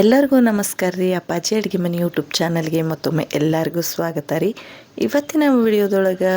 ಎಲ್ಲರಿಗೂ ನಮಸ್ಕಾರ ರೀ. ಅಪ್ಪಾಜಿ ಅಡುಗೆ ಮನೆ ಯೂಟ್ಯೂಬ್ ಚಾನಲ್ಗೆ ಮತ್ತೊಮ್ಮೆ ಎಲ್ಲರಿಗೂ ಸ್ವಾಗತ ರೀ. ಇವತ್ತಿನ ವಿಡಿಯೋದೊಳಗೆ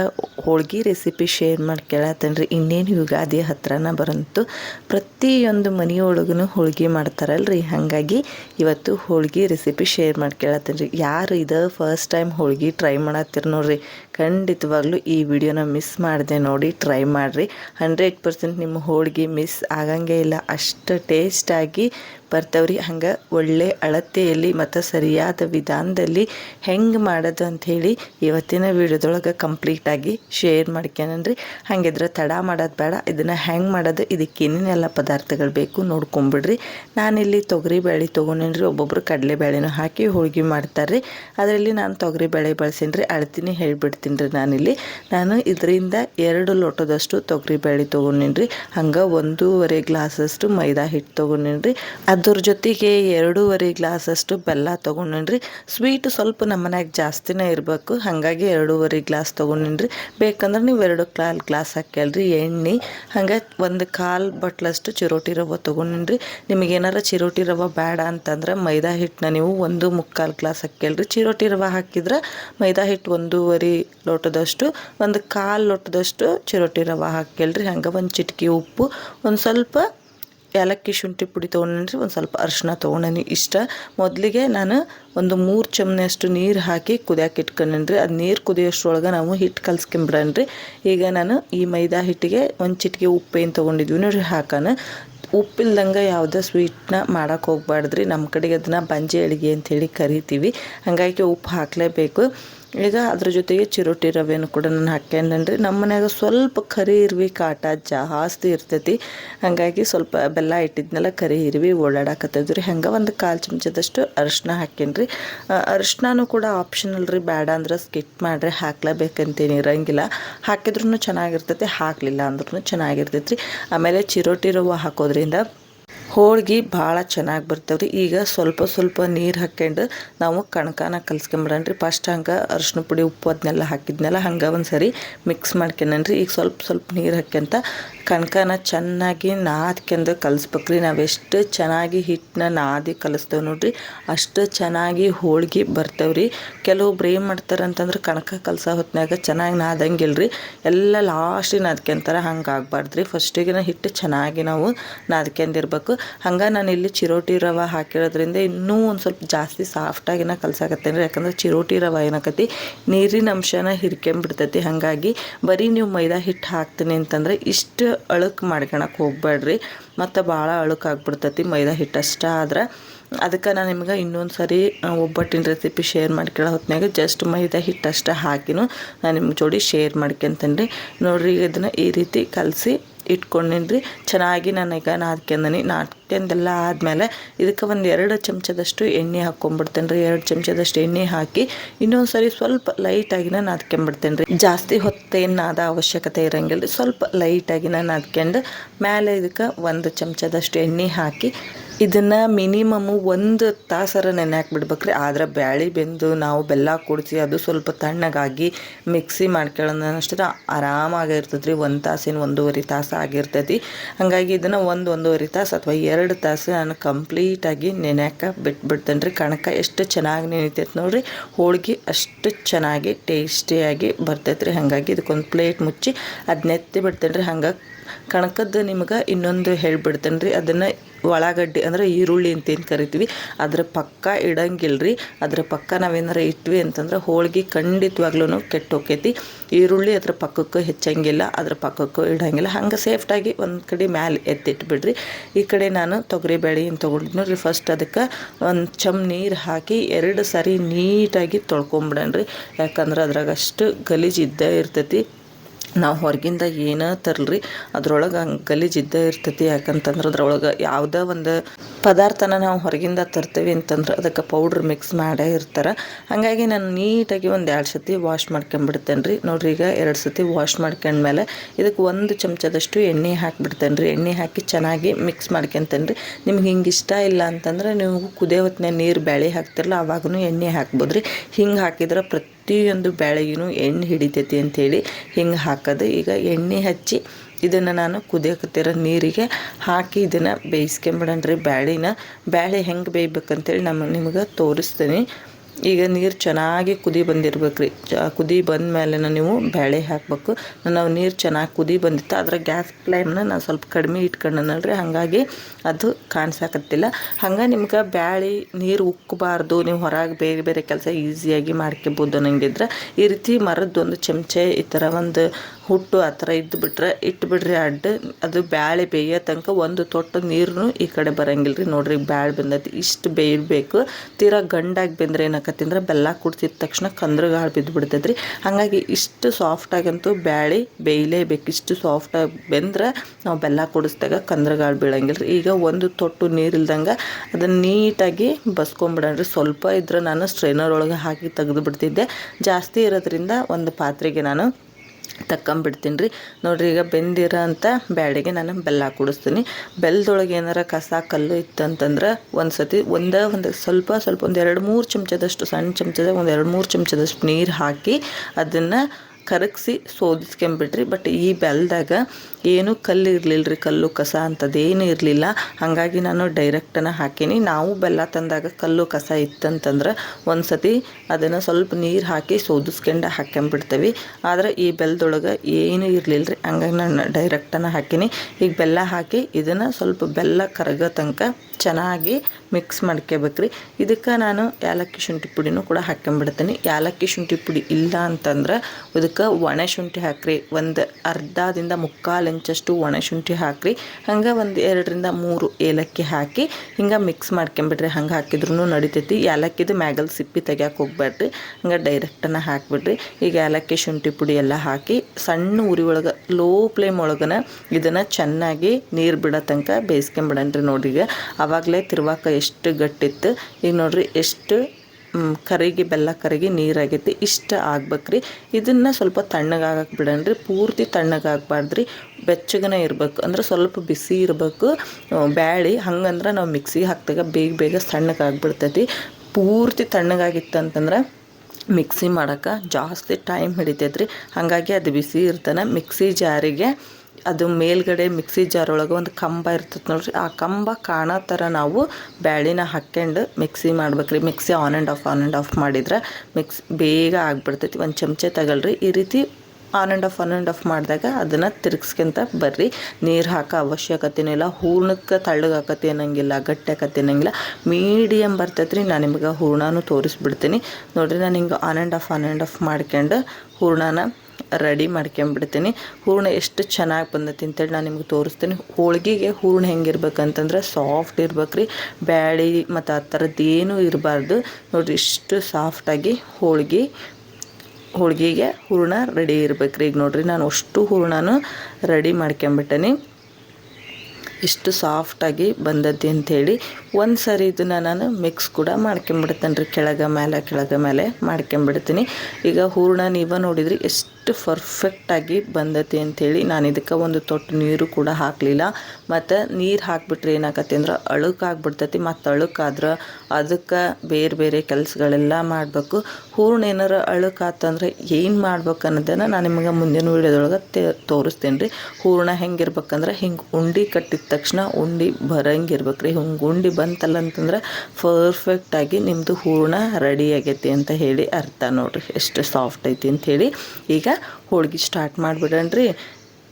ಹೋಳ್ಗೆ ರೆಸಿಪಿ ಶೇರ್ ಮಾಡಿ ರೀ ಇನ್ನೇನು ಯುಗಾದಿ ಹತ್ರನ ಬರಂತು ಪ್ರತಿಯೊಂದು ಮನೆಯೊಳಗೂ ಹೋಳ್ಗೆ ಮಾಡ್ತಾರಲ್ರಿ. ಹಾಗಾಗಿ ಇವತ್ತು ಹೋಳ್ಗೆ ರೆಸಿಪಿ ಶೇರ್ ಮಾಡಿ ರೀ ಯಾರು ಇದು ಫಸ್ಟ್ ಟೈಮ್ ಹೋಳ್ಗೆ ಟ್ರೈ ಮಾಡತ್ತೀರಿ ನೋಡ್ರಿ. ಖಂಡಿತವಾಗ್ಲೂ ಈ ವಿಡಿಯೋನ ಮಿಸ್ ಮಾಡಿದೆ ನೋಡಿ ಟ್ರೈ ಮಾಡಿರಿ. ಹಂಡ್ರೆಡ್ ಪರ್ಸೆಂಟ್ ನಿಮ್ಮ ಹೋಳ್ಗೆ ಮಿಸ್ ಆಗಂಗೆ ಇಲ್ಲ. ಅಷ್ಟು ಟೇಸ್ಟಾಗಿ ಬರ್ತಾವ್ರಿ. ಹಂಗೆ ಒಳ್ಳೆ ಅಳತೆಯಲ್ಲಿ ಮತ್ತು ಸರಿಯಾದ ವಿಧಾನದಲ್ಲಿ ಹೆಂಗೆ ಮಾಡೋದು ಅಂಥೇಳಿ ಇವತ್ತಿನ ವಿಡಿಯೋದೊಳಗೆ ಕಂಪ್ಲೀಟಾಗಿ ಶೇರ್ ಮಾಡ್ಕೊಂಡ್ರಿ ಹಾಗಿದ್ರೆ ತಡ ಮಾಡೋದು ಬೇಡ, ಇದನ್ನು ಹೆಂಗೆ ಮಾಡೋದು, ಇದಕ್ಕೆ ಏನೇನೆಲ್ಲ ಪದಾರ್ಥಗಳು ಬೇಕು ನೋಡ್ಕೊಂಬಿಡ್ರಿ. ನಾನಿಲ್ಲಿ ತೊಗರಿ ಬೇಳೆ ತೊಗೊಂಡೇನ್ರಿ, ಒಬ್ಬೊಬ್ರು ಕಡಲೆಬೇಳೆನೂ ಹಾಕಿ ಹೋಳ್ಗೆ ಮಾಡ್ತಾರೆ ಅದರಲ್ಲಿ ನಾನು ತೊಗರಿ ಬೇಳೆ ಬಳಸೀನಿ ರೀ ಅಳ್ತೀನಿ ಹೇಳಿಬಿಡ್ತೀನಿ ರೀ ನಾನಿಲ್ಲಿ. ನಾನು ಇದರಿಂದ ಎರಡು ಲೋಟದಷ್ಟು ತೊಗರಿ ಬೇಳೆ ತೊಗೊಂಡೇನ್ರಿ, ಹಂಗೆ ಒಂದೂವರೆ ಗ್ಲಾಸಷ್ಟು ಮೈದಾ ಹಿಟ್ಟು ತೊಗೊಂಡೇನ್ರಿ. ಅದ್ರ ಜೊತೆಗೆ ಎರಡೂವರೆ ಗ್ಲಾಸಷ್ಟು ಬೆಲ್ಲ ತೊಗೊಂಡೇನ್ರಿ. ಸ್ವೀಟ್ ಸ್ವಲ್ಪ ನಮ್ಮ ಮನ್ಯಾಗ ಜಾಸ್ತಿನೇ ಇರಬೇಕು, ಹಾಗಾಗಿ ಎರಡೂವರೆ ಗ್ಲಾಸ್ ತೊಗೊಂಡಿನ್ರಿ ಬೇಕಂದ್ರೆ ನೀವು ಎರಡು ಕಾಲು ಗ್ಲಾಸ್ ಹಾಕ್ಯಲ್ರಿ ಎಣ್ಣೆ, ಹಂಗೆ ಒಂದು ಕಾಲು ಬಟ್ಲಷ್ಟು ಚಿರೋಟಿ ರವೆ ತೊಗೊಂಡಿನ್ರಿ ನಿಮಗೇನಾರ ಚಿರೋಟಿ ರವೆ ಬೇಡ ಅಂತಂದ್ರೆ ಮೈದಾ ಹಿಟ್ಟನ್ನ ನೀವು ಒಂದು ಮುಕ್ಕಾಲು ಗ್ಲಾಸ್ ಹಾಕ್ಯಲ್ರಿ ಚಿರೋಟಿ ರವೆ ಹಾಕಿದ್ರೆ ಮೈದಾ ಹಿಟ್ಟು ಒಂದೂವರೆ ಲೋಟದಷ್ಟು, ಒಂದು ಕಾಲು ಲೋಟದಷ್ಟು ಚಿರೋಟಿ ರವೆ ಹಾಕ್ಯಲ್ರಿ ಹಂಗೆ ಒಂದು ಚಿಟಕಿ ಉಪ್ಪು, ಒಂದು ಸ್ವಲ್ಪ ಏಲಕ್ಕಿ ಶುಂಠಿ ಪುಡಿ ತೊಗೊಂಡ್ರಿ ಒಂದು ಸ್ವಲ್ಪ ಅರಿಶಿನ ತೊಗೊಂಡೇನಿ. ಇಷ್ಟ. ಮೊದಲಿಗೆ ನಾನು ಒಂದು ಮೂರು ಚಮನೆಯಷ್ಟು ನೀರು ಹಾಕಿ ಕುದಿಯಕ್ಕೆ ಇಟ್ಕೊಂಡೇನ್ರಿ ಅದು ನೀರು ಕುದಿಯೋಷ್ಟ್ರೊಳಗೆ ನಾವು ಹಿಟ್ಟು ಕಲ್ಸ್ಕೊಂಬಿಡನ್ರಿ. ಈಗ ನಾನು ಈ ಮೈದಾ ಹಿಟ್ಟಿಗೆ ಒಂದು ಚಿಟಿಕೆ ಉಪ್ಪೇನು ತೊಗೊಂಡಿದ್ವಿ ನೋಡ್ರಿ ಹಾಕೋಣ ಉಪ್ಪಿಲ್ದಂಗೆ ಯಾವುದೇ ಸ್ವೀಟ್ನ ಮಾಡೋಕೆ ಹೋಗ್ಬಾರ್ದ್ರಿ ನಮ್ಮ ಕಡೆಗೆ ಅದನ್ನ ಬಂಜೆ ಅಡುಗೆ ಅಂಥೇಳಿ ಕರಿತೀವಿ. ಹಾಗಾಗಿ ಉಪ್ಪು ಹಾಕಲೇಬೇಕು. ಈಗ ಅದ್ರ ಜೊತೆಗೆ ಚಿರೋಟಿ ರವೆನೂ ಕೂಡ ನಾನು ಹಾಕ್ಯಂಡ್ರಿ ನಮ್ಮ ಮನ್ಯಾಗ ಸ್ವಲ್ಪ ಕರಿ ಇರ್ವಿ ಕಾಟ ಜಾಸ್ತಿ ಇರ್ತೈತಿ. ಹಾಗಾಗಿ ಸ್ವಲ್ಪ ಬೆಲ್ಲ ಇಟ್ಟಿದ್ನೆಲ್ಲ ಕರಿ ಇರ್ವಿ ರೀ. ಹಂಗೆ ಒಂದು ಕಾಲು ಚಮಚದಷ್ಟು ಅರಿಶಿನ ರೀ. ಅರಿಶಿನೂ ಕೂಡ ಆಪ್ಷನಲ್ ರೀ. ಬೇಡ ಅಂದ್ರೆ ಸ್ಕಿಟ್ ಮಾಡ್ರಿ. ಹಾಕ್ಲೇಬೇಕಂತೇನು ಇರಂಗಿಲ್ಲ. ಹಾಕಿದ್ರೂ ಚೆನ್ನಾಗಿರ್ತೈತಿ, ಹಾಕಲಿಲ್ಲ ಅಂದ್ರೂ ಚೆನ್ನಾಗಿರ್ತೈತಿ ಆಮೇಲೆ ಚಿರೋಟಿ ರವೆ ಹಾಕೋದ್ರಿಂದ ಹೋಳ್ಗೆ ಭಾಳ ಚೆನ್ನಾಗಿ ಬರ್ತವೆ ರೀ ಈಗ ಸ್ವಲ್ಪ ಸ್ವಲ್ಪ ನೀರು ಹಾಕ್ಕೊಂಡು ನಾವು ಕಣಕನ ಕಲ್ಸ್ಕೊಂಬಿಡಣ್ರಿ ಫಸ್ಟ್ ಹಂಗೆ ಅರ್ಶಿನ ಪುಡಿ ಉಪ್ಪು ಅದನ್ನೆಲ್ಲ ಹಾಕಿದ್ನೆಲ್ಲ, ಹಂಗೆ ಒಂದು ಸರಿ ಮಿಕ್ಸ್ ಮಾಡ್ಕೊಂಡ್ರಿ ಈಗ ಸ್ವಲ್ಪ ಸ್ವಲ್ಪ ನೀರು ಹಾಕ್ಯಂತ ಕಣಕನ ಚೆನ್ನಾಗಿ ನಾದ್ಕೊಂಡು ಕಲಿಸ್ಬೇಕ್ರಿ. ನಾವು ಎಷ್ಟು ಚೆನ್ನಾಗಿ ಹಿಟ್ಟನ್ನ ನಾದಿ ಕಲಿಸ್ತೇವೆ ನೋಡ್ರಿ. ಅಷ್ಟು ಚೆನ್ನಾಗಿ ಹೋಳ್ಗೆ ಬರ್ತೇವ್ರಿ. ಕೆಲವೊಬ್ರು ಏನು ಮಾಡ್ತಾರೆ ಅಂತಂದ್ರೆ ಕಣಕ ಕಲಸೋ ಹೊತ್ತಿನಾಗ ಚೆನ್ನಾಗಿ ನಾದಂಗಿಲ್ಲ ರೀ ಎಲ್ಲ ಲಾಸ್ಟಿಗೆ ನಾದ್ಕೊಂತಾರೆ ಹಂಗೆ ಆಗ್ಬಾರ್ದು ರೀ ಫಸ್ಟಿಗೆ ಹಿಟ್ಟು ಚೆನ್ನಾಗಿ ನಾವು ನಾದ್ಕೊಂಡಿರ್ಬೇಕು ಹಂಗೆ ನಾನು ಇಲ್ಲಿ ಚಿರೋಟಿ ರವೆ ಹಾಕಿರೋದ್ರಿಂದ ಇನ್ನೂ ಒಂದು ಸ್ವಲ್ಪ ಜಾಸ್ತಿ ಸಾಫ್ಟಾಗಿನ ಕಲ್ಸಾಕತ್ತೇನೆ ರೀ ಯಾಕಂದ್ರೆ ಚಿರೋಟಿ ರವೆ ಏನಾಕತಿ ನೀರಿನ ಅಂಶನ ಹಿರ್ಕೊಂಬಿಡ್ತೈತಿ. ಹಾಗಾಗಿ ಬರೀ ನೀವು ಮೈದಾ ಹಿಟ್ಟು ಹಾಕ್ತೀನಿ ಅಂತಂದ್ರೆ ಇಷ್ಟು ಅಳುಕ್ ಮಾಡ್ಕೊಳಕ್ಕೆ ಹೋಗ್ಬೇಡ್ರಿ ಮತ್ತು ಭಾಳ ಅಳುಕ್ ಆಗ್ಬಿಡ್ತೈತಿ ಮೈದಾ ಹಿಟ್ಟು ಅಷ್ಟೇ ಆದ್ರೆ. ಅದಕ್ಕೆ ನಾನು ನಿಮ್ಗೆ ಇನ್ನೊಂದು ಸರಿ ಒಬ್ಬಟ್ಟಿನ ರೆಸಿಪಿ ಶೇರ್ ಮಾಡ್ಕೊಳ್ಳೋ ಹೊತ್ತಿನಾಗ ಜಸ್ಟ್ ಮೈದಾ ಹಿಟ್ಟು ಅಷ್ಟೇ ಹಾಕಿನೂ ನಾನು ನಿಮ್ಮ ಜೋಡಿ ಶೇರ್ ಮಾಡ್ಕೊತೀನಿ ರೀ. ನೋಡಿರಿ, ಇದನ್ನು ಈ ರೀತಿ ಕಲಸಿ ಇಟ್ಕೊಂಡಿನಿ ಚೆನ್ನಾಗಿ ನಾನು ಈಗ ನಾದ್ಕೊಂಡನಿ ನಾದ್ಕೊಂಡೆಲ್ಲ ಆದಮೇಲೆ ಇದಕ್ಕೆ ಒಂದು ಎರಡು ಚಮಚದಷ್ಟು ಎಣ್ಣೆ ಹಾಕ್ಕೊಂಬಿಡ್ತೇನೆ ರೀ ಎರಡು ಚಮಚದಷ್ಟು ಎಣ್ಣೆ ಹಾಕಿ ಇನ್ನೊಂದು ಸರಿ ಸ್ವಲ್ಪ ಲೈಟಾಗಿನ ನಾದ್ಕೊಂಬಿಡ್ತೇನೆ ರೀ ಜಾಸ್ತಿ ಹೊತ್ತೇನು ನಾದ ಅವಶ್ಯಕತೆ ಇರೋಂಗಿಲ್ಲ ಸ್ವಲ್ಪ ಸ್ವಲ್ಪ ಲೈಟಾಗಿನ ನಾದ್ಕೊಂಡು ಮೇಲೆ ಇದಕ್ಕೆ ಒಂದು ಚಮಚದಷ್ಟು ಎಣ್ಣೆ ಹಾಕಿ ಇದನ್ನು ಮಿನಿಮಮ್ ಒಂದು ತಾಸರ ನೆನೆ ಹಾಕ್ಬಿಡ್ಬೇಕ್ರಿ. ಆದ್ರೆ ಬ್ಯಾಳಿ ಬೆಂದು ನಾವು ಬೆಲ್ಲ ಕುಡಿಸಿ ಅದು ಸ್ವಲ್ಪ ತಣ್ಣಗಾಗಿ ಮಿಕ್ಸಿ ಮಾಡ್ಕೊಳ್ಳೋಣ ಆರಾಮಾಗಿರ್ತದ್ರಿ ಒಂದು ತಾಸಿನ ಒಂದೂವರೆ ತಾಸು ಆಗಿರ್ತೈತಿ. ಹಾಗಾಗಿ ಇದನ್ನು ಒಂದು ಒಂದೂವರೆ ತಾಸು ಅಥವಾ ಎರಡು ತಾಸು ನಾನು ಕಂಪ್ಲೀಟಾಗಿ ನೆನೆಯಾಕ ಬಿಟ್ಬಿಡ್ತೇನೆ ರೀ ಕಣಕ ಎಷ್ಟು ಚೆನ್ನಾಗಿ ನೆನಿತೈತೆ ನೋಡಿರಿ. ಹೋಳಿಗೆ ಅಷ್ಟು ಚೆನ್ನಾಗಿ ಟೇಸ್ಟಿಯಾಗಿ ಬರ್ತೈತೆ ರೀ ಹಾಗಾಗಿ ಇದಕ್ಕೊಂದು ಪ್ಲೇಟ್ ಮುಚ್ಚಿ ಅದನ್ನೆತ್ತಿ ನೆತ್ತಿ ಬಿಡ್ತೇನೆ ರೀ ಹಂಗೆ ಕಣಕದ್ದು ನಿಮ್ಗೆ ಇನ್ನೊಂದು ಹೇಳಿಬಿಡ್ತೇನೆ ರೀ ಅದನ್ನು ಒಳಗಡ್ಡಿ ಅಂದರೆ ಈರುಳ್ಳಿ ಅಂತ ಏನು ಕರಿತೀವಿ, ಅದ್ರ ಪಕ್ಕ ಇಡಂಗಿಲ್ಲ ರೀ ಅದ್ರ ಪಕ್ಕ ನಾವೇನಾರ ಇಟ್ವಿ ಅಂತಂದ್ರೆ ಹೋಳಿಗೆ ಖಂಡಿತವಾಗ್ಲೂ ಕೆಟ್ಟು ಈರುಳ್ಳಿ ಅದ್ರ ಪಕ್ಕಕ್ಕೂ ಹೆಚ್ಚಂಗಿಲ್ಲ, ಅದ್ರ ಪಕ್ಕಕ್ಕೂ ಇಡಂಗಿಲ್ಲ. ಹಂಗೆ ಸೇಫ್ಟಾಗಿ ಒಂದು ಕಡೆ ಮ್ಯಾಲೆ ಎತ್ತಿಟ್ಬಿಡ್ರಿ. ಈ ಕಡೆ ನಾನು ತೊಗರಿ ಬೇಳೆ ಏನು ರೀ ಫಸ್ಟ್ ಅದಕ್ಕೆ ಒಂದು ಚಮ್ ನೀರು ಹಾಕಿ ಎರಡು ಸಾರಿ ನೀಟಾಗಿ ತೊಳ್ಕೊಂಬಿಡಣ್ರಿ ಯಾಕಂದ್ರೆ ಅದ್ರಾಗ ಅಷ್ಟು ಗಲೀಜು ಇದ್ದೇ ಇರ್ತೈತಿ. ನಾವು ಹೊರಗಿಂದ ಏನೇ ತರಲ್ರಿ, ಅದ್ರೊಳಗೆ ಹಂಗೆ ಗಲೀಜು ಇದ್ದೇ ಇರ್ತೈತಿ. ಯಾಕಂತಂದ್ರೆ ಅದ್ರೊಳಗೆ ಯಾವುದೇ ಒಂದು ಪದಾರ್ಥನ ನಾವು ಹೊರಗಿಂದ ತರ್ತೇವೆ ಅಂತಂದ್ರೆ ಅದಕ್ಕೆ ಪೌಡ್ರ್ ಮಿಕ್ಸ್ ಮಾಡೇ ಇರ್ತಾರೆ. ಹಾಗಾಗಿ ನಾನು ನೀಟಾಗಿ ಒಂದು ಎರಡು ಸತಿ ವಾಶ್ ಮಾಡ್ಕೊಂಬಿಡ್ತೇನೆ ರೀ ನೋಡ್ರಿ ಈಗ ಎರಡು ಸತಿ ವಾಶ್ ಮಾಡ್ಕೊಂಡ್ಮೇಲೆ ಇದಕ್ಕೆ ಒಂದು ಚಮಚದಷ್ಟು ಎಣ್ಣೆ ಹಾಕಿಬಿಡ್ತೇನೆ ರೀ ಎಣ್ಣೆ ಹಾಕಿ ಚೆನ್ನಾಗಿ ಮಿಕ್ಸ್ ಮಾಡ್ಕೊತೇನೆ ರೀ ನಿಮ್ಗೆ ಹಿಂಗೆ ಇಷ್ಟ ಇಲ್ಲ ಅಂತಂದ್ರೆ ನೀವು ಕುದಿಯೋ ಹೊತ್ತಿನ ನೀರು ಬೇಳೆ ಹಾಕ್ತಿರಲ್ಲ ಅವಾಗೂ ಎಣ್ಣೆ ಹಾಕ್ಬೋದು ರೀ ಹಿಂಗೆ ಹಾಕಿದ್ರೆ ಪ್ರತಿಯೊಂದು ಬ್ಯಾಳಗಿನೂ ಎಣ್ಣೆ ಹಿಡಿತೈತಿ ಅಂಥೇಳಿ ಹಿಂಗೆ ಹಾಕೋದು ಈಗ ಎಣ್ಣೆ ಹಚ್ಚಿ ಇದನ್ನು ನಾನು ಕುದಿಯಕತ್ತಿರೋ ನೀರಿಗೆ ಹಾಕಿ ಇದನ್ನು ಬೇಯಿಸ್ಕೊಂಬಿಡಣ್ರಿ ಬ್ಯಾಳಿನ. ಬ್ಯಾಳೆ ಹೆಂಗೆ ಬೇಯ್ಬೇಕಂತೇಳಿ ನಮ್ಮ ನಿಮ್ಗೆ ತೋರಿಸ್ತೀನಿ. ಈಗ ನೀರು ಚೆನ್ನಾಗಿ ಕುದಿ ಬಂದಿರ್ಬೇಕು ರೀ ಕುದಿ ಬಂದ ಮೇಲೆ ನೀವು ಬೇಳೆ ಹಾಕಬೇಕು. ನಾವು ನೀರು ಚೆನ್ನಾಗಿ ಕುದಿ ಬಂದಿತ್ತು. ಅದರ ಗ್ಯಾಸ್ ಫ್ಲೇಮ್ನ ನಾನು ಸ್ವಲ್ಪ ಕಡಿಮೆ ಇಟ್ಕೊಂಡನಲ್ರಿ. ಹಾಗಾಗಿ ಅದು ಕಾಣಿಸಾಕತ್ತಿಲ್ಲ. ಹಂಗೆ ನಿಮ್ಗೆ ಬ್ಯಾಳೆ, ನೀರು ಉಕ್ಕಬಾರ್ದು. ನೀವು ಹೊರಗೆ ಬೇರೆ ಬೇರೆ ಕೆಲಸ ಈಸಿಯಾಗಿ ಮಾಡ್ಕೊಬೋದು ಅನ್ನಂಗಿದ್ರೆ ಈ ರೀತಿ ಮರದ ಒಂದು ಚಮಚೆ ಈ ಥರ ಒಂದು ಹುಟ್ಟು ಆ ಥರ ಇದ್ದು ಬಿಟ್ರೆ ಇಟ್ಬಿಡ್ರಿ ಅಡ್ಡ ಅದು ಬ್ಯಾಳೆ ಬೇಯೋ ತನಕ ಒಂದು ತೊಟ್ಟು ನೀರು ಈ ಕಡೆ ಬರಂಗಿಲ್ಲ ರೀ ನೋಡ್ರಿ ಬ್ಯಾಳೆ ಬಂದೈತಿ. ಇಷ್ಟು ಬೇಯಬೇಕು. ತೀರಾ ಗಂಡಾಗಿ ಬೆಂದ್ರೆ ಏನಾಕತ್ತಂದ್ರೆ ಬೆಲ್ಲ ಕುಡ್ಸಿದ ತಕ್ಷಣ ಕಂದ್ರಗಾಳು ಬಿದ್ದು ಬಿಡ್ತೈತೆ ರೀ ಹಾಗಾಗಿ ಇಷ್ಟು ಸಾಫ್ಟಾಗಂತೂ ಬ್ಯಾಳೆ ಬೇಯಲೇಬೇಕು. ಇಷ್ಟು ಸಾಫ್ಟಾಗಿ ಬೆಂದ್ರೆ ನಾವು ಬೆಲ್ಲ ಕುಡಿಸ್ದಾಗ ಕಂದ್ರಗಾಳು ಬೀಳಂಗಿಲ್ಲ ರೀ ಈಗ ಒಂದು ತೊಟ್ಟು ನೀರಿಲ್ದಂಗೆ ಅದನ್ನು ನೀಟಾಗಿ ಬಸ್ಕೊಂಬಿಡಣ್ರಿ ಸ್ವಲ್ಪ ಇದ್ರೆ ನಾನು ಸ್ಟ್ರೈನರ್ ಒಳಗೆ ಹಾಕಿ ತೆಗೆದು ಬಿಡ್ತಿದ್ದೆ ಜಾಸ್ತಿ ಇರೋದ್ರಿಂದ ಒಂದು ಪಾತ್ರೆಗೆ ನಾನು ತಕ್ಕೊಂಬಿಡ್ತೀನಿ ರೀ. ನೋಡಿರಿ, ಈಗ ಬೆಂದಿರೋ ಅಂಥ ಬ್ಯಾಡಿಗೆ ನಾನು ಬೆಲ್ಲ ಕುಡಿಸ್ತೀನಿ. ಬೆಲ್ಲದೊಳಗೆ ಏನಾರ ಕಸ, ಕಲ್ಲು ಇತ್ತಂತಂದ್ರೆ ಒಂದು ಸತಿ ಒಂದೇ ಒಂದು ಸ್ವಲ್ಪ ಸ್ವಲ್ಪ ಒಂದು ಎರಡು ಮೂರು ಚಮಚದಷ್ಟು, ಸಣ್ಣ ಚಮಚದ ಒಂದು ಎರಡು ಮೂರು ಚಮಚದಷ್ಟು ನೀರು ಹಾಕಿ ಅದನ್ನು ಕರಗಿಸಿ ಸೋದಿಸ್ಕೊಂಬಿಟ್ರಿ ಬಟ್ ಈ ಬೆಲ್ಲದಾಗ ಏನೂ ಕಲ್ಲು ಇರಲಿಲ್ಲ ರೀ ಕಲ್ಲು ಕಸ ಅಂಥದ್ದೇನೂ ಇರಲಿಲ್ಲ. ಹಾಗಾಗಿ ನಾನು ಡೈರೆಕ್ಟನ್ನು ಹಾಕೀನಿ. ನಾವು ಬೆಲ್ಲ ತಂದಾಗ ಕಲ್ಲು ಕಸ ಇತ್ತಂತಂದ್ರೆ ಒಂದು ಸತಿ ಅದನ್ನು ಸ್ವಲ್ಪ ನೀರು ಹಾಕಿ ಸೋದಿಸ್ಕೊಂಡು ಹಾಕ್ಕೊಂಬಿಡ್ತೇವೆ ಆದರೆ ಈ ಬೆಲ್ಲದೊಳಗೆ ಏನೂ ಇರಲಿಲ್ಲ ರೀ ಹಂಗಾಗಿ ನಾನು ಡೈರೆಕ್ಟನ್ನು ಹಾಕೀನಿ. ಈಗ ಬೆಲ್ಲ ಹಾಕಿ ಇದನ್ನು ಸ್ವಲ್ಪ ಬೆಲ್ಲ ಕರಗೋ ತನಕ ಚೆನ್ನಾಗಿ ಮಿಕ್ಸ್ ಮಾಡ್ಕೋಬೇಕ್ರಿ ಇದಕ್ಕೆ ನಾನು ಏಲಕ್ಕಿ ಶುಂಠಿ ಪುಡಿನೂ ಕೂಡ ಹಾಕ್ಕೊಂಬಿಡ್ತೀನಿ ಏಲಕ್ಕಿ ಶುಂಠಿ ಪುಡಿ ಇಲ್ಲ ಅಂತಂದ್ರೆ ಇದಕ್ಕೆ ಒಣ ಶುಂಠಿ ಹಾಕ್ರಿ. ಒಂದು ಅರ್ಧದಿಂದ ಮುಕ್ಕಾಲು ಇಂಚಷ್ಟು ಒಣಶುಂಠಿ ಹಾಕಿರಿ ಹಾಕ್ರಿ. ಹಂಗೆ ಒಂದು ಎರಡರಿಂದ ಮೂರು ಏಲಕ್ಕಿ ಹಾಕಿ ಹಿಂಗೆ ಮಿಕ್ಸ್ ಮಾಡ್ಕೊಂಬಿಡ್ರಿ. ಹಂಗೆ ಹಾಕಿದ್ರೂ ನಡಿತೈತಿ. ಏಲಕ್ಕಿದು ಮ್ಯಾಗಲ್ ಸಿಪ್ಪಿ ತೆಗಿಯಕ್ಕೆ ಹೋಗ್ಬೇಡ್ರಿ ಹಂಗೆ ಡೈರೆಕ್ಟನ್ನು ಹಾಕಿಬಿಡ್ರಿ. ಈಗ ಏಲಕ್ಕಿ ಶುಂಠಿ ಪುಡಿ ಎಲ್ಲ ಹಾಕಿ ಸಣ್ಣ ಉರಿ ಒಳಗೆ ಲೋ ಫ್ಲೇಮ್ ಒಳಗನ ಇದನ್ನು ಚೆನ್ನಾಗಿ ನೀರು ಬಿಡೋ ತನಕ ಬೇಯಿಸ್ಕೊಂಬಿಡನ್ರಿ ನೋಡಿ ಈಗ. ಆವಾಗಲೇ ತಿರುವಾಕ ಎಷ್ಟು ಗಟ್ಟಿತ್ತು. ಈಗ ನೋಡ್ರಿ ಎಷ್ಟು ಕರಿಗಿ ಬೆಲ್ಲ ಕರಿಗೆ ನೀರಾಗೈತಿ. ಇಷ್ಟ ಆಗ್ಬೇಕ್ರಿ. ಇದನ್ನು ಸ್ವಲ್ಪ ತಣ್ಣಗಾಗಕ್ಕೆ ಬಿಡಣ್ರಿ ಪೂರ್ತಿ ತಣ್ಣಗಾಗಬಾರ್ದ್ರಿ. ಬೆಚ್ಚಗನೇ ಇರಬೇಕು. ಅಂದ್ರೆ ಸ್ವಲ್ಪ ಬಿಸಿ ಇರಬೇಕು. ಬ್ಯಾಳಿ ಹಂಗಂದ್ರೆ ನಾವು ಮಿಕ್ಸಿಗೆ ಹಾಕ್ದಾಗ ಬೇಗ ಬೇಗ ಸಣ್ಣಗಾಗ್ಬಿಡ್ತೈತಿ ಪೂರ್ತಿ ತಣ್ಣಗಾಗಿತ್ತಂತಂದ್ರೆ ಮಿಕ್ಸಿ ಮಾಡೋಕೆ ಜಾಸ್ತಿ ಟೈಮ್ ಹಿಡಿತೈತ್ರಿ. ಹಾಗಾಗಿ ಅದು ಬಿಸಿ ಇರ್ತಾನೆ. ಮಿಕ್ಸಿ ಜಾರಿಗೆ ಅದು ಮೇಲ್ಗಡೆ ಮಿಕ್ಸಿ ಜಾರ್ ಒಳಗೆ ಒಂದು ಕಂಬ ಇರ್ತದೆ ನೋಡ್ರಿ. ಆ ಕಂಬ ಕಾಣೋ ಥರ ನಾವು ಬ್ಯಾಳಿನ ಹಾಕ್ಕೊಂಡು ಮಿಕ್ಸಿ ಮಾಡ್ಬೇಕ್ರಿ. Mixie on and off, on and off ಮಾಡಿದ್ರೆ ಮಿಕ್ಸ್ ಬೇಗ ಆಗ್ಬಿಡ್ತೈತಿ. ಒಂದು ಚಮಚೆ ತಗೊಳ್ರಿ. ಈ ರೀತಿ on and off, on and off ಮಾಡಿದಾಗ ಅದನ್ನು ತಿರ್ಗಿಸ್ಕೊಂತ ಬರ್ರಿ. ನೀರು ಹಾಕೋ ಅವಶ್ಯಕತೆನೂ ಇಲ್ಲ. ಹೂರ್ಣಕ್ಕೆ ತಳ್ಳಗಾಕತಿ ಅನ್ನಂಗಿಲ್ಲ, ಗಟ್ಟಿ ಆಕತಿ ಅನ್ನಂಗಿಲ್ಲ. ಮೀಡಿಯಮ್ ಬರ್ತೈತೆ ರೀ ನಾನು ನಿಮ್ಗೆ ಹೂರ್ಣನೂ ತೋರಿಸ್ಬಿಡ್ತೀನಿ. ನೋಡಿರಿ, ನಾನು ಹಿಂಗೆ on and off, on and off ಮಾಡ್ಕೊಂಡು ಹೂರ್ಣನ ರೆಡಿ ಮಾಡ್ಕೊಂಬಿಡ್ತೀನಿ. ಹೂರ್ಣ ಎಷ್ಟು ಚೆನ್ನಾಗಿ ಬಂದೈತಿ ಅಂತೇಳಿ ನಾನು ನಿಮ್ಗೆ ತೋರಿಸ್ತೀನಿ. ಹೋಳಿಗೆಗೆ ಹೂರ್ಣ ಹೆಂಗಿರ್ಬೇಕಂತಂದ್ರೆ ಸಾಫ್ಟ್ ಇರ್ಬೇಕು ರೀ ಬ್ಯಾಳಿ ಮತ್ತು ಆ ಥರದ್ದು ಏನೂ ಇರಬಾರ್ದು. ನೋಡಿರಿ ಇಷ್ಟು ಸಾಫ್ಟಾಗಿ ಹೋಳಿಗೆ, ಹೋಳಿಗೆಗೆ ಹೂರ್ಣ ರೆಡಿ ಇರ್ಬೇಕು ರೀ ಈಗ ನೋಡಿರಿ ನಾನು ಅಷ್ಟು ಹೂರ್ಣನೂ ರೆಡಿ ಮಾಡ್ಕೊಂಬಿಟ್ಟೇನಿ. ಇಷ್ಟು ಸಾಫ್ಟಾಗಿ ಬಂದದ್ದು ಅಂಥೇಳಿ ಒಂದು ಸರಿ ಇದನ್ನು ನಾನು ಮಿಕ್ಸ್ ಕೂಡ ಮಾಡ್ಕೊಂಬಿಡ್ತೇನೆ ರೀ ಕೆಳಗೆ ಮೇಲೆ ಕೆಳಗೆ ಮೇಲೆ ಮಾಡ್ಕೊಂಬಿಡ್ತೀನಿ. ಈಗ ಹೂರ್ಣ ನೀವು ನೋಡಿದ್ರಿ ಎಷ್ಟು ಎಷ್ಟು ಪರ್ಫೆಕ್ಟಾಗಿ ಬಂದತಿ ಅಂಥೇಳಿ ನಾನು ಇದಕ್ಕೆ ಒಂದು ತೊಟ್ಟು ನೀರು ಕೂಡ ಹಾಕಲಿಲ್ಲ. ಮತ್ತು ನೀರು ಹಾಕಿಬಿಟ್ರೆ ಏನಾಗತ್ತೆ ಅಂದ್ರೆ ಅಳುಕಾಗ್ಬಿಡ್ತೈತಿ ಮತ್ತು ಅಳುಕಾದ್ರೆ ಅದಕ್ಕೆ ಬೇರೆ ಬೇರೆ ಕೆಲಸಗಳೆಲ್ಲ ಮಾಡಬೇಕು. ಹೂರ್ಣ ಏನಾರ ಅಳುಕಾತಂದ್ರೆ ಏನು ಮಾಡ್ಬೇಕು ಅನ್ನೋದನ್ನು ನಾನು ನಿಮಗೆ ಮುಂದಿನ ವೀಡಿಯೋದೊಳಗೆ ತೋರಿಸ್ತೀನಿ ರೀ. ಹೂರ್ಣ ಹೆಂಗಿರ್ಬೇಕಂದ್ರೆ ಹಿಂಗೆ ಉಂಡೆ ಕಟ್ಟಿದ ತಕ್ಷಣ ಉಂಡೆ ಬರಂಗಿರ್ಬೇಕು ರೀ ಹಿಂಗೆ ಉಂಡಿ ಬಂತಲ್ಲ ಅಂತಂದ್ರೆ ಪರ್ಫೆಕ್ಟಾಗಿ ನಿಮ್ಮದು ಹೂರ್ಣ ರೆಡಿ ಆಗೈತಿ ಅಂತ ಹೇಳಿ ಅರ್ಥ ನೋಡಿರಿ. ಎಷ್ಟು ಸಾಫ್ಟ್ ಐತಿ ಅಂಥೇಳಿ ಈಗ ಹೋಳ್ಗೆ ಸ್ಟಾರ್ಟ್ ಮಾಡಿಬಿಡೋಣ್ರಿ.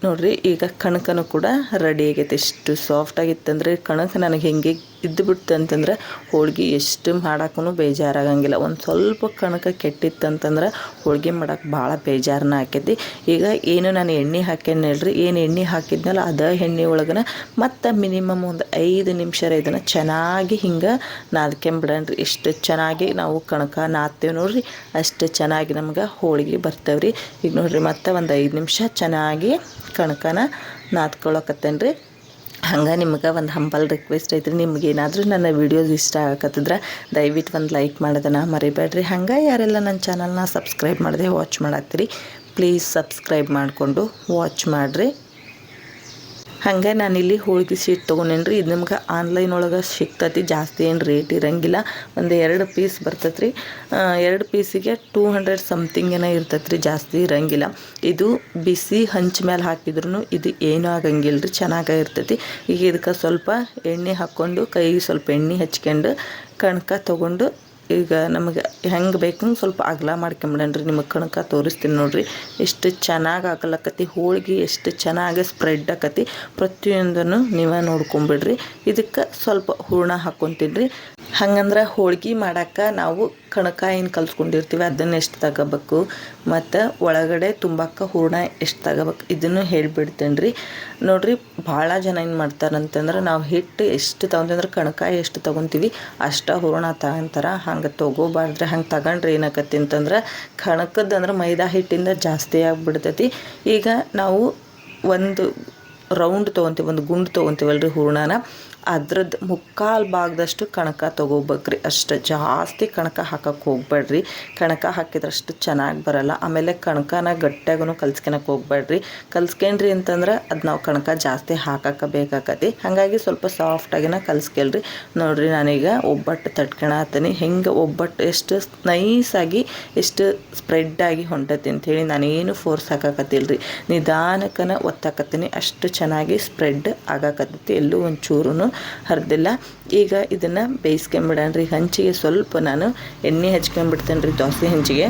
ನೋಡಿರಿ, ಈಗ ಕಣಕನು ಕೂಡ ರೆಡಿ ಆಗೈತೆ. ಎಷ್ಟು ಸಾಫ್ಟ್ ಆಗಿತ್ತಂದ್ರೆ ಕಣಕ ನನಗೆ ಹೆಂಗೆ ಇದ್ದು ಬಿಡ್ತು ಅಂತಂದ್ರೆ ಹೋಳ್ಗೆ ಎಷ್ಟು ಮಾಡೋಕ್ಕೂ ಬೇಜಾರಾಗಂಗಿಲ್ಲ. ಒಂದು ಸ್ವಲ್ಪ ಕಣಕ ಕೆಟ್ಟಿತ್ತಂತಂದ್ರೆ ಹೋಳ್ಗೆ ಮಾಡೋಕ್ಕೆ ಭಾಳ ಬೇಜಾರನ್ನ ಆಕೈತಿ. ಈಗ ಏನು ನಾನು ಎಣ್ಣೆ ಹಾಕ್ಯನಲ್ರಿ ಏನು ಎಣ್ಣೆ ಹಾಕಿದ್ನಲ್ಲ ಅದ ಎಣ್ಣೆ ಒಳಗನ ಮತ್ತು ಮಿನಿಮಮ್ ಒಂದು ಐದು ನಿಮಿಷ ಇದನ್ನು ಚೆನ್ನಾಗಿ ಹಿಂಗೆ ನಾದ್ಕೊಂಬಿಡಣ್ರಿ ಎಷ್ಟು ಚೆನ್ನಾಗಿ ನಾವು ಕಣಕ ನಾದ್ತೇವೆ ನೋಡ್ರಿ, ಅಷ್ಟು ಚೆನ್ನಾಗಿ ನಮ್ಗೆ ಹೋಳಿಗೆ ಬರ್ತೇವೆ ರೀ ಈಗ ನೋಡ್ರಿ ಮತ್ತು ಒಂದು ಐದು ನಿಮಿಷ ಚೆನ್ನಾಗಿ ಕಣಕನ ನಾದ್ಕೊಳಕತ್ತೇನೆ ರೀ ಹಂಗೆ ನಿಮ್ಗೆ ಒಂದು ಹಂಪಲ್ ರಿಕ್ವೆಸ್ಟ್ ಐತ್ರಿ. ನಿಮ್ಗೆ ಏನಾದರೂ ನನ್ನ ವೀಡಿಯೋಸ್ ಇಷ್ಟ ಆಗತ್ತಿದ್ರೆ ದಯವಿಟ್ಟು ಒಂದು ಲೈಕ್ ಮಾಡೋದನ್ನ ಮರಿಬೇಡ್ರಿ. ಹಂಗೆ ಯಾರೆಲ್ಲ ನನ್ನ ಚಾನಲ್ನ ಸಬ್ಸ್ಕ್ರೈಬ್ ಮಾಡಿದೆ ವಾಚ್ ಮಾಡತ್ತೀರಿ ಪ್ಲೀಸ್ ಸಬ್ಸ್ಕ್ರೈಬ್ ಮಾಡಿಕೊಂಡು ವಾಚ್ ಮಾಡಿರಿ. ಹಂಗೆ ನಾನಿಲ್ಲಿ ಹೋಳಿಗೆ ಶೀಟ್ ತೊಗೊಂಡೇನಿ ಇದು ನಿಮ್ಗೆ ಆನ್ಲೈನ್ ಒಳಗೆ ಸಿಗ್ತತಿ, ಜಾಸ್ತಿ ಏನು ರೇಟ್ ಇರಂಗಿಲ್ಲ. ಒಂದು ಎರಡು ಪೀಸ್ ಬರ್ತೈತೆ ರೀ ಎರಡು ಪೀಸಿಗೆ ಟೂ ಹಂಡ್ರೆಡ್ ಸಮಥಿಂಗ್ ಏನೋ ಇರ್ತೈತೆ ರೀ ಜಾಸ್ತಿ ಇರಂಗಿಲ್ಲ. ಇದು ಬಿಸಿ ಹಂಚ ಮೇಲೆ ಹಾಕಿದ್ರು ಇದು ಏನೂ ಆಗಂಗಿಲ್ಲ ರೀ ಚೆನ್ನಾಗೇ ಇರ್ತೈತಿ. ಈಗ ಇದಕ್ಕೆ ಸ್ವಲ್ಪ ಎಣ್ಣೆ ಹಾಕ್ಕೊಂಡು, ಕೈಗೆ ಸ್ವಲ್ಪ ಎಣ್ಣೆ ಹಚ್ಕೊಂಡು, ಕಣ್ಕ ತೊಗೊಂಡು ಈಗ ನಮಗೆ ಹೆಂಗೆ ಬೇಕು ಸ್ವಲ್ಪ ಅಗಲ ಮಾಡ್ಕೊಂಬಿಡಣ್ರಿ ನಿಮ್ಮ ಕಣಕ ತೋರಿಸ್ತೀನಿ ನೋಡಿರಿ. ಎಷ್ಟು ಚೆನ್ನಾಗಿ ಆಗಲಕ್ಕತಿ ಹೋಳಿಗೆ ಎಷ್ಟು ಚೆನ್ನಾಗಿ ಸ್ಪ್ರೆಡ್ ಆಕತಿ ಪ್ರತಿಯೊಂದನ್ನು ನೀವೇ ನೋಡ್ಕೊಂಬಿಡ್ರಿ. ಇದಕ್ಕೆ ಸ್ವಲ್ಪ ಹೂರ್ಣ ರೀ ಹಂಗಂದ್ರೆ ಹೋಳ್ಗೆ ಮಾಡಕ್ಕೆ ನಾವು ಕಣಕ ಏನು ಕಲ್ಸ್ಕೊಂಡಿರ್ತೀವಿ. ಅದನ್ನು ಎಷ್ಟು ತಗೋಬೇಕು ಮತ್ತು ಒಳಗಡೆ ತುಂಬಕ್ಕೆ ಹೂರ್ಣ ಎಷ್ಟು ತಗೋಬೇಕು ಇದನ್ನು ಹೇಳಿಬಿಡ್ತೇನೆ ರೀ ನೋಡಿರಿ ಭಾಳ ಜನ ಏನು ಮಾಡ್ತಾರಂತಂದ್ರೆ ನಾವು ಹಿಟ್ಟು ಎಷ್ಟು ತೊಗೊಂತಂದ್ರೆ ಕಣಕ ಎಷ್ಟು ತೊಗೊತೀವಿ ಅಷ್ಟು ಹೂರ್ಣ ತಗೊಂತಾರೆ. ಹಂಗೆ ತೊಗೋಬಾರ್ದ್ರೆ ಹಂಗೆ ತಗೊಂಡ್ರೆ ಏನಾಕತಿ ಅಂತಂದ್ರೆ ಕಣಕದ್ದು ಅಂದ್ರೆ ಮೈದಾ ಹಿಟ್ಟಿಂದ ಜಾಸ್ತಿ ಆಗಿಬಿಡ್ತೈತಿ. ಈಗ ನಾವು ಒಂದು ರೌಂಡ್ ತೊಗೊತೀವಿ, ಒಂದು ಗುಂಡು ತೊಗೊತೀವಲ್ರಿ ಹೂರ್ಣನ. ಅದ್ರದ್ದು ಮುಕ್ಕಾಲು ಭಾಗದಷ್ಟು ಕಣಕ ತೊಗೋಬೇಕ್ರಿ. ಅಷ್ಟು ಜಾಸ್ತಿ ಕಣಕ ಹಾಕಕ್ಕೆ ಹೋಗ್ಬೇಡ್ರಿ. ಕಣಕ ಹಾಕಿದ್ರಷ್ಟು ಚೆನ್ನಾಗಿ ಬರಲ್ಲ. ಆಮೇಲೆ ಕಣಕನ ಗಟ್ಟಿಯಾಗೂ ಕಲ್ಸ್ಕೊಳಕ್ಕೆ ಹೋಗ್ಬೇಡ್ರಿ. ಕಲ್ಸ್ಕೊಂಡ್ರಿ ಅಂತಂದ್ರೆ ಅದು ನಾವು ಕಣಕ ಜಾಸ್ತಿ ಹಾಕಕ್ಕೆ ಬೇಕಾಕತಿ ಹಾಗಾಗಿ ಸ್ವಲ್ಪ ಸಾಫ್ಟಾಗಿನ ಕಲ್ಸ್ಕೊಳ್ರಿ. ನೋಡಿರಿ ನಾನೀಗ ಒಬ್ಬಟ್ಟು ತಟ್ಕೊಳತ್ತೀನಿ ಹೆಂಗೆ ಒಬ್ಬಟ್ಟು ಎಷ್ಟು ನೈಸಾಗಿ, ಎಷ್ಟು ಸ್ಪ್ರೆಡ್ಡಾಗಿ ಹೊಂಟತಿ ಅಂಥೇಳಿ ನಾನೇನು ಫೋರ್ಸ್ ಹಾಕಕತ್ತಿಲ್ಲ ರೀ ನಿಧಾನಕ್ಕನ ಒತ್ತಾಕತ್ತೀನಿ. ಅಷ್ಟು ಚೆನ್ನಾಗಿ ಸ್ಪ್ರೆಡ್ ಆಗಾಕತ್ತೈತಿ, ಎಲ್ಲೂ ಒಂಚೂರು ಹರಿದಿಲ್ಲ. ಈಗ ಇದನ್ನು ಬೇಯಿಸ್ಕೊಂಬಿಡಣ್ರಿ ಹಂಚಿಗೆ ಸ್ವಲ್ಪ ನಾನು ಎಣ್ಣೆ ಹಚ್ಕೊಂಬಿಡ್ತೇನೆ ರೀ ದೋಸೆ ಹಂಚಿಗೆ.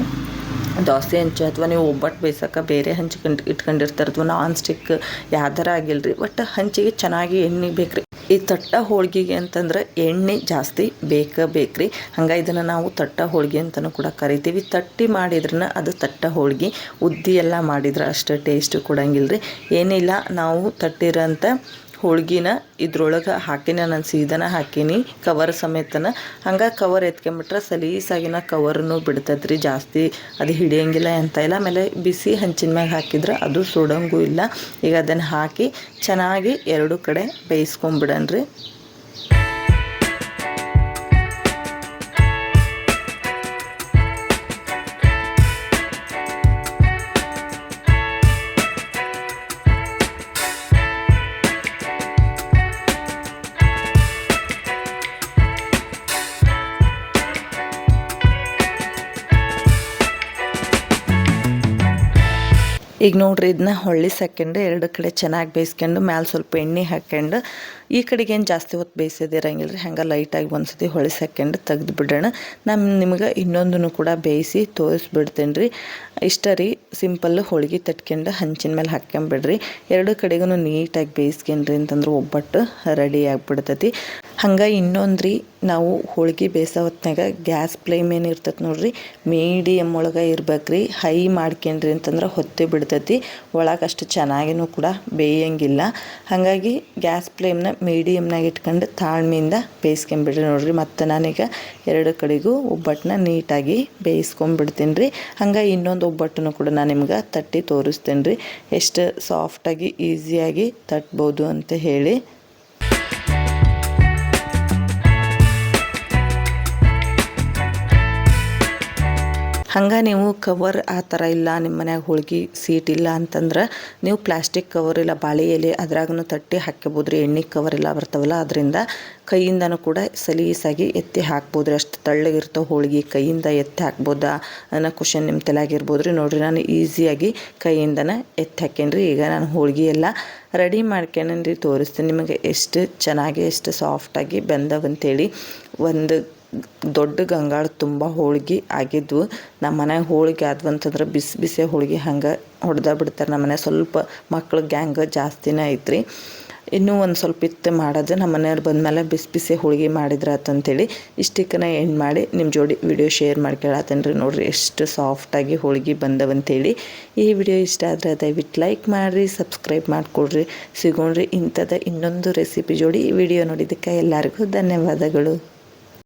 ದೋಸೆ ಹಂಚು ಅಥವಾ ನೀವು ಒಬ್ಬಟ್ಟು ಬೇಯಿಸೋಕೆ ಬೇರೆ ಹಂಚ್ಕೊಂಡು ಇಟ್ಕೊಂಡಿರ್ತಾರೆ ಅಥವಾ ನಾನ್ ಸ್ಟಿಕ್ ಯಾವ್ದಾರ ಆಗಿಲ್ರಿ, ಒಟ್ಟು ಹಂಚಿಗೆ ಚೆನ್ನಾಗಿ ಎಣ್ಣೆ ಬೇಕು ರೀ ಈ ತಟ್ಟ ಹೋಳಿಗೆಗೆ ಅಂತಂದ್ರೆ ಎಣ್ಣೆ ಜಾಸ್ತಿ ಬೇಕೇ ಬೇಕ್ರಿ. ಹಂಗೆ ಇದನ್ನು ನಾವು ತಟ್ಟ ಹೋಳಿಗೆ ಅಂತಲೂ ಕೂಡ ಕರಿತೀವಿ. ತಟ್ಟಿ ಮಾಡಿದ್ರನ್ನ ಅದು ತಟ್ಟ ಹೋಳಿಗೆ. ಉದ್ದಿ ಎಲ್ಲ ಮಾಡಿದ್ರೆ ಅಷ್ಟು ಟೇಸ್ಟ್ ಕೊಡಂಗಿಲ್ಲ ರೀ ಏನಿಲ್ಲ, ನಾವು ತಟ್ಟಿರೋಂಥ ಹೋಳ್ಗಿನ ಇದ್ರೊಳಗೆ ಹಾಕಿನ, ನಾನು ಸೀದನ ಹಾಕೀನಿ ಕವರ್ ಸಮೇತನ. ಹಂಗೆ ಕವರ್ ಎತ್ಕೊಂಬಿಟ್ರೆ ಸಲೀಸಾಗಿನ ಕವರ್ನು ಬಿಡ್ತೈತೆ ಜಾಸ್ತಿ. ಅದು ಹಿಡಿಯಂಗಿಲ್ಲ ಅಂತ ಇಲ್ಲ. ಆಮೇಲೆ ಬಿಸಿ ಹಂಚಿನ ಮ್ಯಾಗ ಹಾಕಿದ್ರೆ ಅದು ಸುಡಂಗೂ ಇಲ್ಲ. ಈಗ ಅದನ್ನು ಹಾಕಿ ಚೆನ್ನಾಗಿ ಎರಡು ಕಡೆ ಬೇಯಿಸ್ಕೊಂಬಿಡನ್ರಿ. ಈಗ ನೋಡ್ರಿ ಇದನ್ನ ಹೊಳ್ಳಿ ಹಾಕ್ಯಂಡು ಎರಡು ಕಡೆ ಚೆನ್ನಾಗಿ ಬೇಯಿಸ್ಕೊಂಡು ಮ್ಯಾಲೆ ಸ್ವಲ್ಪ ಎಣ್ಣೆ ಹಾಕ್ಯಂಡು, ಈ ಕಡೆಗೆ ಏನು ಜಾಸ್ತಿ ಹೊತ್ತು ಬೇಯಿಸೋದಿರಂಗಿಲ್ಲ ರೀ ಹಂಗೆ ಲೈಟಾಗಿ ಒಂದು ಸತಿ ಹೊಳಿ ಸಾಕ್ಯಂಡು ತೆಗ್ದು ಬಿಡೋಣ ನಾನು ನಿಮಗೆ ಇನ್ನೊಂದನ್ನು ಕೂಡ ಬೇಯಿಸಿ ತೋರಿಸ್ಬಿಡ್ತೇನೆ ರೀ ಇಷ್ಟ ರೀ, ಸಿಂಪಲ್ ಹೋಳಿಗೆ ತಟ್ಕೊಂಡು ಹಂಚಿನ ಮೇಲೆ ಹಾಕ್ಕೊಂಬಿಡ್ರಿ ಎರಡು ಕಡೆಗೂ ನೀಟಾಗಿ ಬೇಯಿಸ್ಕೊಂಡ್ರಿ ಅಂತಂದ್ರೆ ಒಬ್ಬಟ್ಟು ರೆಡಿ ಆಗಿಬಿಡ್ತೈತಿ. ಹಂಗೆ ಇನ್ನೊಂದು ರೀ ನಾವು ಹೋಳಿಗೆ ಬೇಯಿಸೋ ಹೊತ್ನಾಗ ಗ್ಯಾಸ್ ಫ್ಲೇಮ್ ಏನು ಇರ್ತೈತೆ ನೋಡ್ರಿ ಮೀಡಿಯಮ್ ಒಳಗೆ ಇರ್ಬೇಕು ರೀ ಹೈ ಮಾಡ್ಕೊಂಡ್ರಿ ಅಂತಂದ್ರೆ ಹೊತ್ತೆ ಬಿಡ್ತೈತಿ. ಒಳಗೆ ಅಷ್ಟು ಚೆನ್ನಾಗಿನೂ ಕೂಡ ಬೇಯಂಗಿಲ್ಲ. ಹಾಗಾಗಿ ಗ್ಯಾಸ್ ಫ್ಲೇಮ್ನ ಮೀಡಿಯಮ್ನಾಗ ಇಟ್ಕೊಂಡು ತಾಳ್ಮೆಯಿಂದ ಬೇಯಿಸ್ಕೊಂಬಿಡ್ರಿ ನೋಡ್ರಿ. ಮತ್ತು ನಾನೀಗ ಎರಡು ಕಡೆಗೂ ಒಬ್ಬಟ್ಟನ್ನ ನೀಟಾಗಿ ಬೇಯಿಸ್ಕೊಂಬಿಡ್ತೀನಿ ರೀ ಹಂಗೆ ಇನ್ನೊಂದು ಒಬ್ಬಟ್ಟನ್ನು ಕೂಡ ನಾನು ನಿಮ್ಗೆ ತಟ್ಟಿ ತೋರಿಸ್ತೇನೆ ರೀ ಎಷ್ಟು ಸಾಫ್ಟಾಗಿ ಈಸಿಯಾಗಿ ತಟ್ಬೋದು ಅಂತ ಹೇಳಿ. ಹಂಗೆ ನೀವು ಕವರ್ ಆ ಥರ ಇಲ್ಲ ನಿಮ್ಮ ಮನ್ಯಾಗ ಹೋಳ್ಗೆ ಸೀಟ್ ಇಲ್ಲ ಅಂತಂದ್ರೆ ನೀವು ಪ್ಲಾಸ್ಟಿಕ್ ಕವರ್ ಇಲ್ಲ, ಬಾಳೆ ಎಲೆ ಅದ್ರಾಗೂ ತಟ್ಟಿ ಹಾಕ್ಕೋಬೋದು ರೀ ಎಣ್ಣೆ ಕವರ್ ಎಲ್ಲ ಬರ್ತಾವಲ್ಲ, ಅದರಿಂದ ಕೈಯಿಂದನೂ ಕೂಡ ಸಲೀಸಾಗಿ ಎತ್ತಿ ಹಾಕ್ಬೋದು ರೀ ಅಷ್ಟು ತಳ್ಳಗಿರ್ತಾವೆ ಹೋಳಿಗೆ ಕೈಯಿಂದ ಎತ್ತಿ ಹಾಕ್ಬೋದಾ ಅನ್ನೋ ಕ್ವಶನ್ ನಿಮ್ಮ ತಲೆಯಾಗಿರ್ಬೋದು ರೀ ನೋಡಿರಿ, ನಾನು ಈಸಿಯಾಗಿ ಕೈಯಿಂದನೇ ಎತ್ತಿ ಹಾಕೇನಿ ಈಗ ನಾನು ಹೋಳಿಗೆ ಎಲ್ಲ ರೆಡಿ ಮಾಡ್ಕೊಂಡ್ರಿ ತೋರಿಸ್ತೀನಿ. ನಿಮಗೆ ಎಷ್ಟು ಚೆನ್ನಾಗಿ, ಎಷ್ಟು ಸಾಫ್ಟಾಗಿ ಬೆಂದವಂತೇಳಿ ಒಂದು ದೊಡ್ಡ ಗಂಗಾಳ ತುಂಬ ಹೋಳಿಗೆ ಆಗಿದ್ವು. ನಮ್ಮ ಮನ್ಯಾಗ ಹೋಳಿಗೆ ಆದ್ವು ಅಂತಂದ್ರೆ ಬಿಸಿ ಬಿಸಿ ಹೋಳಿಗೆ ಹಂಗೆ ಹೊಡೆದ ಬಿಡ್ತಾರೆ. ನಮ್ಮ ಮನೆ ಸ್ವಲ್ಪ ಮಕ್ಳು ಗ್ಯಾಂಗ್ ಜಾಸ್ತಿನೇ ಐತ್ರಿ. ಇನ್ನೂ ಒಂದು ಸ್ವಲ್ಪ ಇತ್ತು ಮಾಡೋದು. ನಮ್ಮ ಮನೆಯವ್ರು ಬಂದಮೇಲೆ ಬಿಸಿ ಬಿಸಿ ಹೋಳಿಗೆ ಮಾಡಿದ್ರೆ ಅಂತಂತೇಳಿ ಇಷ್ಟಕ್ಕನ ಎಂಡ್ ಮಾಡಿ ನಿಮ್ಮ ಜೋಡಿ ವಿಡಿಯೋ ಶೇರ್ ಮಾಡ್ಕೊಳತ್ತೇನೆ ರೀ ನೋಡಿರಿ ಎಷ್ಟು ಸಾಫ್ಟಾಗಿ ಹೋಳಿಗೆ ಬಂದವಂತೇಳಿ. ಈ ವಿಡಿಯೋ ಇಷ್ಟ ಆದರೆ ದಯವಿಟ್ಟು ಲೈಕ್ ಮಾಡಿರಿ ಸಬ್ಸ್ಕ್ರೈಬ್ ಮಾಡಿಕೊಡ್ರಿ. ಸಿಗೋಣ್ರಿ ಇಂಥದ್ದು ಇನ್ನೊಂದು ರೆಸಿಪಿ ಜೋಡಿ ಈ ವಿಡಿಯೋ ನೋಡಿದ್ದಕ್ಕೆ ಎಲ್ಲರಿಗೂ ಧನ್ಯವಾದಗಳು.